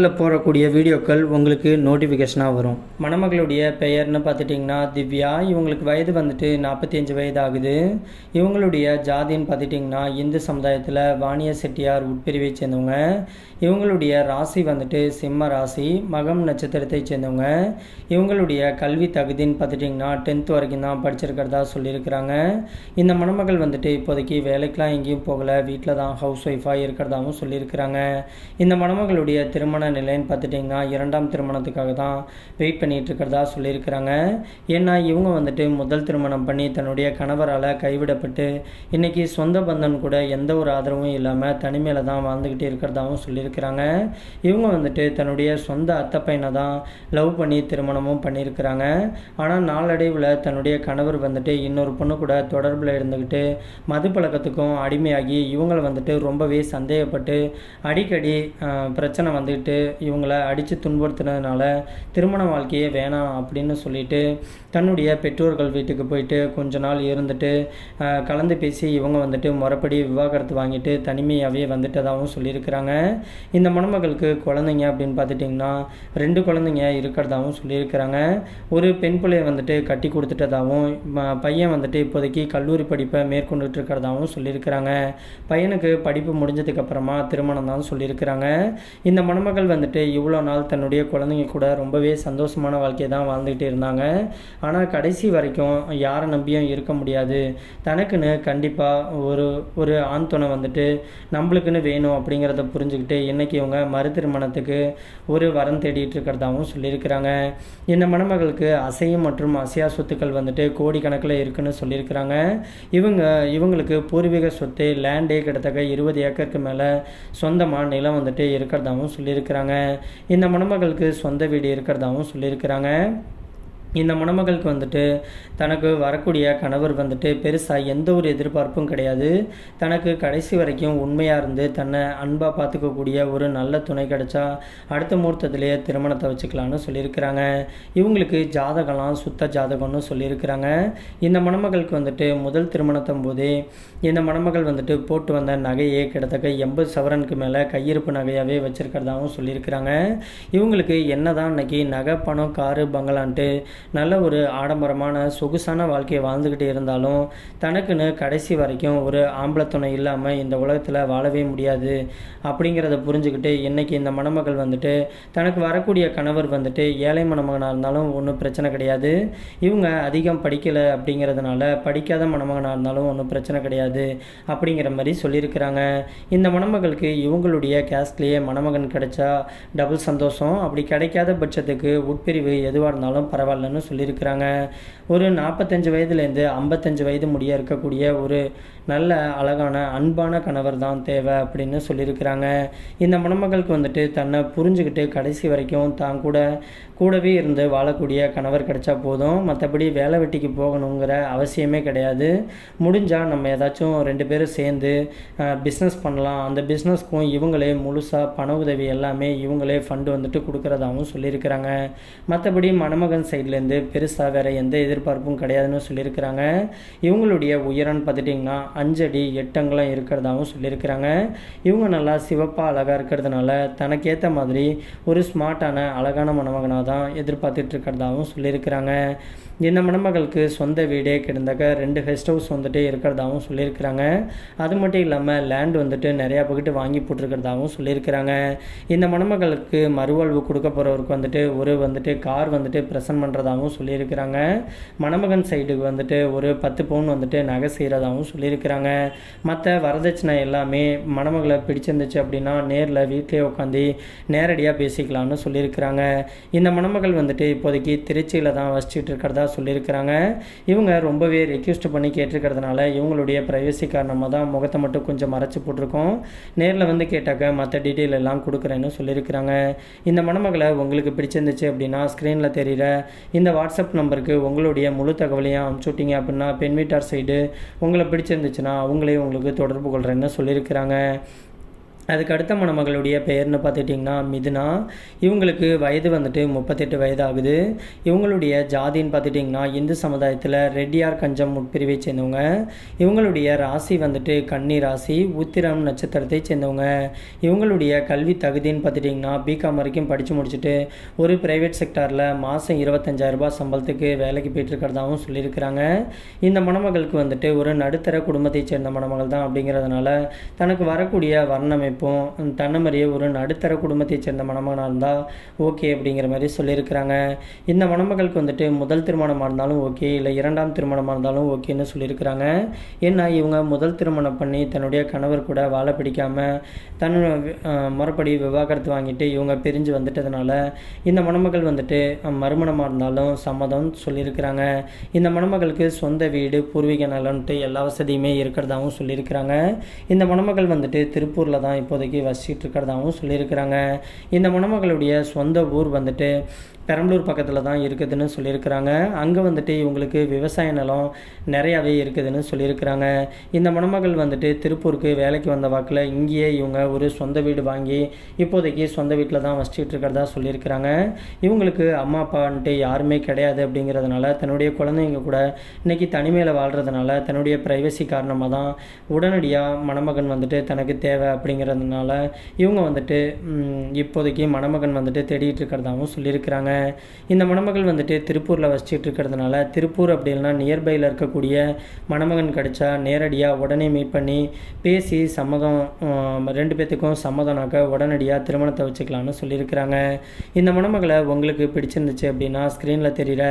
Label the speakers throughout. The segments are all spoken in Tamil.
Speaker 1: சேனலில் போடக்கூடிய வீடியோக்கள் உங்களுக்கு நோட்டிஃபிகேஷனாக வரும். மணமகளுடைய பெயர்னு பார்த்துட்டிங்கன்னா திவ்யா. இவங்களுக்கு வயது வந்துட்டு நாற்பத்தி அஞ்சு வயது ஆகுது இவங்களுடைய ஜாதின்னு பார்த்துட்டிங்கன்னா இந்து சமுதாயத்தில் வாணிய செட்டியார் உட்பிரிவை சேர்ந்தவங்க. இவங்களுடைய ராசி வந்துட்டு சிம்ம ராசி மகம் நட்சத்திரத்தை சேர்ந்தவங்க. இவங்களுடைய கல்வி தகுதின்னு பார்த்துட்டிங்கன்னா டென்த் வரைக்கும் தான் படிச்சிருக்கிறதா சொல்லியிருக்கிறாங்க. இந்த மணமகள் வந்துட்டு இப்போதைக்கு வேலைக்கெலாம் எங்கேயும் போகலை. வீட்டில் தான் ஹவுஸ் ஒய்ஃபாக இருக்கிறதாவும் சொல்லியிருக்கிறாங்க. இந்த மணமகளுடைய திருமண நிலைன்னு பார்த்துட்டிங்கன்னா இரண்டாம் திருமணத்துக்காக தான் வெயிட் பண்ணிகிட்டு இருக்கிறதா சொல்லியிருக்கிறாங்க. ஏன்னா இவங்க வந்துட்டு முதல் திருமணம் பண்ணி தன்னுடைய கணவரால் கைவிடப்பட்டு இன்னைக்கு சொந்த பந்தன் கூட எந்த ஒரு ஆதரவும் இல்லாமல் தனிமையில் தான் வாழ்ந்துக்கிட்டு இருக்கிறதாகவும் சொல்லியிருக்கிறாங்க. இவங்க வந்துட்டு தன்னுடைய சொந்த அத்தை பையனை தான் லவ் பண்ணி திருமணமும் பண்ணியிருக்கிறாங்க. ஆனால் நாளடைவில் தன்னுடைய கணவர் வந்துட்டு இன்னொரு பொண்ணு கூட தொடர்பில் இருந்துக்கிட்டு மது பழக்கத்துக்கும் அடிமையாகி இவங்களை வந்துட்டு ரொம்பவே சந்தேகப்பட்டு அடிக்கடி பிரச்சனை வந்துக்கிட்டு இவங்களை அடித்து துன்புறுத்துனதுனால திருமண வாழ்க்கையே வேணாம் அப்படின்னு சொல்லிட்டு தன்னுடைய பெற்றோர்கள் வீட்டுக்கு போயிட்டு கொஞ்ச நாள் இருந்துட்டு கலந்து பேசி இவங்க வந்துட்டு முறைப்படி விவாகரத்து வாங்கிட்டு தனிமையாகவே வந்துட்டதாகவும் சொல்லியிருக்கிறாங்க. இந்த மணமகளுக்கு குழந்தைங்க அப்படின்னு பார்த்துட்டிங்கன்னா ரெண்டு குழந்தைங்க இருக்கிறதாகவும் சொல்லியிருக்கிறாங்க. ஒரு பெண் பிள்ளையை வந்துட்டு கட்டி கொடுத்துட்டதாகவும் பையன் வந்துட்டு இப்போதைக்கு கல்லூரி படிப்பை மேற்கொண்டுட்டு இருக்கிறதாகவும் சொல்லியிருக்கிறாங்க. பையனுக்கு படிப்பு முடிஞ்சதுக்கு அப்புறமா திருமணம் தான் சொல்லியிருக்கிறாங்க. இந்த மணமகள் வந்துட்டு இவ்வளோ நாள் தன்னுடைய குழந்தைங்க கூட ரொம்பவே சந்தோஷமான வாழ்க்கையை தான் வாழ்ந்துக்கிட்டு இருந்தாங்க. ஆனால் கடைசி வரைக்கும் யாரை நம்பியும் இருக்க முடியாது. தனக்குன்னு கண்டிப்பாக ஒரு ஒரு ஆண் துணை வந்துட்டு நம்மளுக்குன்னு வேணும் அப்படிங்கிறத புரிஞ்சுக்கிட்டு இன்றைக்கி இவங்க மறு திருமணத்துக்கு ஒரு வரம் தேடிட்டு இருக்கிறதாகவும் சொல்லியிருக்கிறாங்க. இந்த மணமகளுக்கு அசையும் மற்றும் அசையா சொத்துக்கள் வந்துட்டு கோடிக்கணக்கில் இருக்குன்னு சொல்லியிருக்கிறாங்க. இவங்க இவங்களுக்கு பூர்வீக சொத்து லேண்டே கிட்டத்தட்ட இருபது ஏக்கருக்கு மேலே சொந்தமாக நிலம் வந்துட்டு இருக்கிறதாகவும் சொல்லியிருக்கிறாங்க. இந்த மணமகளுக்கு சொந்த வீடு இருக்கிறதாவும் சொல்லியிருக்கிறாங்க. இந்த மணமகளுக்கு வந்துட்டு தனக்கு வரக்கூடிய கணவர் வந்துட்டு பெருசாக எந்த ஒரு எதிர்பார்ப்பும் கிடையாது. தனக்கு கடைசி வரைக்கும் உண்மையாக இருந்து தன்னை அன்பாக பார்த்துக்கக்கூடிய ஒரு நல்ல துணை கிடைச்சா அடுத்த முகூர்த்தத்திலேயே திருமணத்தை வச்சுக்கலான்னு சொல்லியிருக்கிறாங்க. இவங்களுக்கு ஜாதகம்லாம் சுத்த ஜாதகம்னு சொல்லியிருக்கிறாங்க. இந்த மணமகளுக்கு வந்துட்டு முதல் திருமணத்தும் போதே இந்த மணமகள் வந்துட்டு போட்டு வந்த நகையே கிட்டத்தக்க எண்பது சவரனுக்கு மேலே கையிருப்பு நகையாகவே வச்சுருக்கிறதாகவும் சொல்லியிருக்கிறாங்க. இவங்களுக்கு என்னதான் அன்னைக்கு நகை பணம் காரு பங்களான்ட்டு நல்ல ஒரு ஆடம்பரமான சொகுசான வாழ்க்கையை வாழ்ந்துக்கிட்டு இருந்தாலும் தனக்குன்னு கடைசி வரைக்கும் ஒரு ஆம்பளத்துணை இல்லாமல் இந்த உலகத்தில் வாழவே முடியாது அப்படிங்கிறத புரிஞ்சுக்கிட்டு இன்றைக்கி இந்த மணமகள் வந்துட்டு தனக்கு வரக்கூடிய கணவர் வந்துட்டு ஏழை மணமகனாக இருந்தாலும் ஒன்றும் பிரச்சனை கிடையாது. இவங்க அதிகம் படிக்கலை அப்படிங்கிறதுனால படிக்காத மணமகனாக இருந்தாலும் ஒன்றும் பிரச்சனை கிடையாது அப்படிங்கிற மாதிரி சொல்லியிருக்கிறாங்க. இந்த மணமகளுக்கு இவங்களுடைய கேஸ்ட்லேயே மணமகன் கிடைச்சா டபுள் சந்தோஷம். அப்படி கிடைக்காத பட்சத்துக்கு உட்பிரிவு எதுவாக இருந்தாலும் பரவாயில்ல பரவாயில்லன்னு சொல்லியிருக்கிறாங்க. ஒரு நாற்பத்தஞ்சு வயதுலேருந்து ஐம்பத்தஞ்சு வயது முடிய இருக்கக்கூடிய ஒரு நல்ல அழகான அன்பான கணவர் தான் தேவை அப்படின்னு சொல்லியிருக்கிறாங்க. இந்த மணமகளுக்கு வந்துட்டு தன்னை புரிஞ்சுக்கிட்டு கடைசி வரைக்கும் தான் கூட கூடவே இருந்து வாழக்கூடிய கணவர் கிடைச்சா போதும். மற்றபடி வேலை வெட்டிக்கு போகணுங்கிற அவசியமே கிடையாது. முடிஞ்சால் நம்ம ஏதாச்சும் ரெண்டு பேரும் சேர்ந்து பிஸ்னஸ் பண்ணலாம். அந்த பிஸ்னஸ்க்கும் இவங்களே முழுசாக பண உதவி எல்லாமே இவங்களே ஃபண்டு வந்துட்டு கொடுக்குறதாகவும் சொல்லியிருக்கிறாங்க. மற்றபடி மணமகன் சைடில் இருந்து பெருசாக வேறு எந்த எதிர்பார்ப்பும் கிடையாதுன்னு சொல்லியிருக்கிறாங்க. இவங்களுடைய உயரம்னு பார்த்துட்டிங்கன்னா அஞ்சடி எட்டங்களும் இருக்கிறதாகவும் சொல்லியிருக்கிறாங்க. இவங்க நல்லா சிவப்பாக அழகாக இருக்கிறதுனால தனக்கேற்ற மாதிரி ஒரு ஸ்மார்ட்டான அழகான மணமகனாக தான் எதிர்பார்த்துட்டு இருக்கிறதாகவும் சொல்லியிருக்கிறாங்க. இந்த மணமகளுக்கு சொந்த வீடே கிடந்தாக்க ரெண்டு கெஸ்ட் ஹவுஸ் வந்துட்டு இருக்கிறதாகவும் சொல்லியிருக்கிறாங்க. அது மட்டும் இல்லாமல் லேண்ட் வந்துட்டு நிறையா பக்கிட்டு வாங்கி போட்டிருக்கிறதாகவும் சொல்லியிருக்கிறாங்க. இந்த மணமகளுக்கு மறுவாழ்வு கொடுக்க போகிறவருக்கு வந்துட்டு ஒரு வந்துட்டு கார் வந்துட்டு ப்ரெசன்ட் பண்ணுறதா செய்கிறதாகவும் சொல்லியிருக்கிறாங்க. மணமகன் சைடுக்கு வந்துட்டு ஒரு பத்து பவுன் வந்துட்டு நகை செய்கிறதாகவும் சொல்லியிருக்கிறாங்க. மற்ற வரதட்சணை எல்லாமே மணமகளை பிடிச்சிருந்துச்சு அப்படின்னா நேரில் வீட்டிலே உட்காந்து நேரடியாக பேசிக்கலாம்னு சொல்லியிருக்கிறாங்க. இந்த மணமகள் வந்துட்டு இப்போதைக்கு திருச்சியில் தான் வசிச்சுட்டு இருக்கிறதா சொல்லியிருக்கிறாங்க. இவங்க ரொம்பவே ரெக்யூஸ்ட் பண்ணி கேட்டிருக்கிறதுனால இவங்களுடைய ப்ரைவசி காரணமாக தான் முகத்தை மட்டும் கொஞ்சம் மறைச்சி போட்டிருக்கோம். நேரில் வந்து கேட்டாக்க மற்ற டீட்டெயில் எல்லாம் கொடுக்குறேன்னு சொல்லியிருக்கிறாங்க. இந்த மணமகளை உங்களுக்கு பிடிச்சிருந்துச்சு அப்படின்னா ஸ்க்ரீனில் தெரிகிற இந்த வாட்ஸ்அப் நம்பருக்கு உங்களுடைய முழு தகவலையும் அனுப்பிச்சுட்டிங்க அப்படின்னா பெண் வீட்டார் சைடு உங்களை பிடிச்சிருந்துச்சுன்னா அவங்களே உங்களுக்கு தொடர்பு கொள்கிறேன்னு சொல்லியிருக்கிறாங்க. அதுக்கு அடுத்த மணமகளுடைய பெயர்னு பார்த்துட்டிங்கன்னா மிதுனா. இவங்களுக்கு வயது வந்துட்டு முப்பத்தெட்டு வயது ஆகுது இவங்களுடைய ஜாதின்னு பார்த்துட்டிங்கன்னா இந்து சமுதாயத்தில் ரெட்டியார் கஞ்சம் உட்பிரிவை சேர்ந்தவங்க. இவங்களுடைய ராசி வந்துட்டு கன்னி ராசி உத்திரம் நட்சத்திரத்தை சேர்ந்தவங்க. இவங்களுடைய கல்வி தகுதின்னு பார்த்துட்டிங்கன்னா பிகாம் வரைக்கும் படித்து முடிச்சுட்டு ஒரு ப்ரைவேட் செக்டாரில் மாதம் இருபத்தஞ்சாயிரரூபா சம்பளத்துக்கு வேலைக்கு போயிட்டு இருக்கிறதாகவும் சொல்லியிருக்கிறாங்க. இந்த மணமகளுக்கு வந்துட்டு ஒரு நடுத்தர குடும்பத்தைச் சேர்ந்த மணமகள் தான் அப்படிங்கிறதுனால தனக்கு வரக்கூடிய வர்ணமைப்பு இருப்போம். தன்னை மாதிரியே ஒரு நடுத்தர குடும்பத்தை சேர்ந்த மணமகனாக இருந்தால் ஓகே அப்படிங்கிற மாதிரி சொல்லியிருக்கிறாங்க. இந்த மணமகளுக்கு வந்துட்டு முதல் திருமணமாக இருந்தாலும் ஓகே இல்லை இரண்டாம் திருமணமாக இருந்தாலும் ஓகேன்னு சொல்லியிருக்கிறாங்க. ஏன்னா இவங்க முதல் திருமணம் பண்ணி தன்னுடைய கணவர் கூட வாழை பிடிக்காமல் தன் முறைப்படி விவாகரத்து வாங்கிட்டு இவங்க பிரிஞ்சு வந்துட்டதுனால இந்த மணமகள் வந்துட்டு மறுமணமாக இருந்தாலும் சம்மதம் சொல்லியிருக்கிறாங்க. இந்த மணமகளுக்கு சொந்த வீடு பூர்வீக நலன்ட்டு எல்லா வசதியுமே இருக்கிறதாகவும் சொல்லியிருக்கிறாங்க. இந்த மணமகள் வந்துட்டு திருப்பூரில் தான் இப்போதைக்கு வசிச்சுட்டு இருக்கிறதாகவும் சொல்லியிருக்கிறாங்க. இந்த மணமகளுடைய சொந்த ஊர் வந்துட்டு பெரம்பலூர் பக்கத்தில் தான் இருக்குதுன்னு சொல்லியிருக்கிறாங்க. அங்கே வந்துட்டு இவங்களுக்கு விவசாய நிலம் நிறையாவே இருக்குதுன்னு சொல்லியிருக்கிறாங்க. இந்த மணமகள் வந்துட்டு திருப்பூருக்கு வேலைக்கு வந்த வாக்கில் இங்கேயே இவங்க ஒரு சொந்த வீடு வாங்கி இப்போதைக்கு சொந்த வீட்டில் தான் வசிச்சுட்டு இருக்கிறதா சொல்லியிருக்கிறாங்க. இவங்களுக்கு அம்மா அப்பான்ட்டு யாருமே கிடையாது அப்படிங்கிறதுனால தன்னுடைய குழந்தைங்க கூட இன்றைக்கி தனிமையில் வாழ்கிறதுனால தன்னுடைய ப்ரைவசி காரணமாக தான் உடனடியாக மணமகன் வந்துட்டு தனக்கு தேவை அப்படிங்கிறதுனால இவங்க வந்துட்டு இப்போதைக்கு மணமகன் வந்துட்டு தேடிட்டு இருக்கிறதாகவும் சொல்லியிருக்கிறாங்க. இந்த மணமகள் வந்துட்டு திருப்பூரில் வசிச்சுட்டு இருக்கிறதுனால திருப்பூர் அப்படி இல்லைனா நியர்பையில் இருக்கக்கூடிய மணமகன் கிடச்சா நேரடியாக உடனே மீட் பண்ணி பேசி சம்மதம் ரெண்டு பேர்த்துக்கும் சம்மதம்னாக்க உடனடியாக திருமணத்தை வச்சுக்கலாம்னு சொல்லியிருக்கிறாங்க. இந்த மணமகளை உங்களுக்கு பிடிச்சிருந்துச்சு அப்படின்னா ஸ்க்ரீனில் தெரிகிற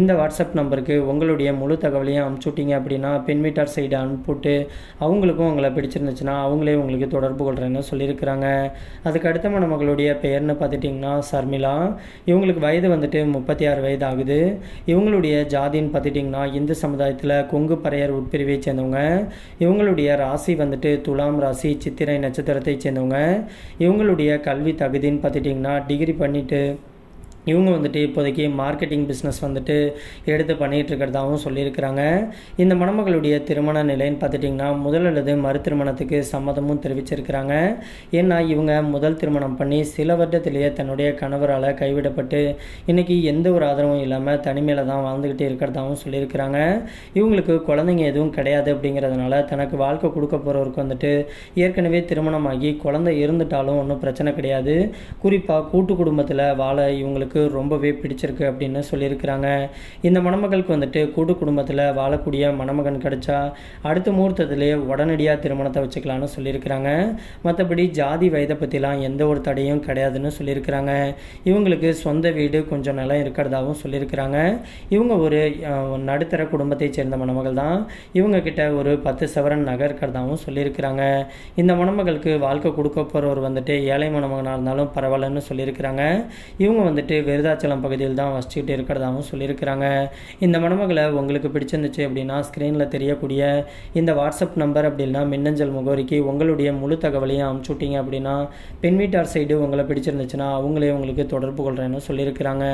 Speaker 1: இந்த வாட்ஸ்அப் நம்பருக்கு உங்களுடைய முழு தகவலையும் அனுப்பிச்சுட்டிங்க அப்படின்னா பெண் வீட்டார் சைடு அனுப்பிட்டு அவங்களுக்கும் உங்களை பிடிச்சிருந்துச்சுன்னா அவங்களே உங்களுக்கு தொடர்பு கொள்கிறேன்னு சொல்லியிருக்கிறாங்க. அதுக்கு அடுத்த மணமகளுடைய பெயர்னு பார்த்துட்டிங்கன்னா சர்மிளா. இவங்களுக்கு வயது வந்துட்டு முப்பத்தி ஆறு வயது ஆகுது இவங்களுடைய ஜாதின்னு பார்த்துட்டிங்கன்னா இந்து சமுதாயத்தில் கொங்கு பறையர் உட்பிரிவை சேர்ந்தவங்க. இவங்களுடைய ராசி வந்துட்டு துலாம் ராசி சித்திரை நட்சத்திரத்தை சேர்ந்தவங்க. இவங்களுடைய கல்வி தகுதின்னு பார்த்துட்டிங்கன்னா டிகிரி பண்ணிவிட்டு இவங்க வந்துட்டு இப்போதைக்கு மார்க்கெட்டிங் பிஸ்னஸ் வந்துட்டு எடுத்து பண்ணிகிட்டு இருக்கிறதாகவும் சொல்லியிருக்கிறாங்க. இந்த மணமகளுடைய திருமண நிலைன்னு பார்த்துட்டிங்கன்னா முதல் அல்லது மறு திருமணத்துக்கு சம்மதமும் தெரிவிச்சிருக்கிறாங்க. ஏன்னா இவங்க முதல் திருமணம் பண்ணி சில வருடத்திலேயே தன்னுடைய கணவரால் கைவிடப்பட்டு இன்றைக்கி எந்த ஒரு ஆதரவும் இல்லாமல் தனிமையில் தான் வாழ்ந்துக்கிட்டு இருக்கிறதாகவும் சொல்லியிருக்கிறாங்க. இவங்களுக்கு குழந்தைங்க எதுவும் கிடையாது அப்படிங்கிறதுனால தனக்கு வாழ்க்கை கொடுக்க போகிறவருக்கு வந்துட்டு ஏற்கனவே திருமணமாகி குழந்தை இருந்துட்டாலும் ஒன்றும் பிரச்சனை கிடையாது. குறிப்பாக கூட்டு குடும்பத்தில் வாழ இவங்களுக்கு அவங்களுக்கு ரொம்பவே பிடிச்சிருக்கு அப்படின்னு சொல்லியிருக்கிறாங்க. இந்த மணமகளுக்கு வந்துட்டு கூட்டு குடும்பத்தில் வாழக்கூடிய மணமகன் கிடைச்சா அடுத்த முகூர்த்தத்திலே உடனடியாக திருமணத்தை வச்சுக்கலான்னு சொல்லியிருக்கிறாங்க. மற்றபடி ஜாதி வயதை பற்றிலாம் எந்த ஒரு தடையும் கிடையாதுன்னு சொல்லியிருக்கிறாங்க. இவங்களுக்கு சொந்த வீடு கொஞ்சம் நிலம் இருக்கிறதாகவும் சொல்லியிருக்கிறாங்க. இவங்க ஒரு நடுத்தர குடும்பத்தை சேர்ந்த மணமகள் தான். இவங்க கிட்ட ஒரு பத்து சவரன் நகை இருக்கிறதாகவும் சொல்லியிருக்கிறாங்க. இந்த மணமகளுக்கு வாழ்க்கை கொடுக்க போகிறவர் வந்துட்டு ஏழை மணமகனாக இருந்தாலும் பரவாயில்லன்னு சொல்லியிருக்கிறாங்க. இவங்க வந்துட்டு விருதாச்சலம் பகுதியில் தான் வசிச்சுக்கிட்டு இருக்கிறதாகவும் சொல்லியிருக்கிறாங்க. இந்த மணமகளை உங்களுக்கு பிடிச்சிருந்துச்சு அப்படின்னா ஸ்க்ரீனில் தெரியக்கூடிய இந்த வாட்ஸ்அப் நம்பர் அப்படின்னா மின்னஞ்சல் முகவரிக்கு உங்களுடைய முழு தகவலையும் அனுப்பிச்சுட்டிங்க அப்படின்னா பெண் வீட்டார் சைடு உங்களை பிடிச்சிருந்துச்சுன்னா அவங்களே உங்களுக்கு தொடர்பு கொள்கிறேன்னு சொல்லியிருக்கிறாங்க.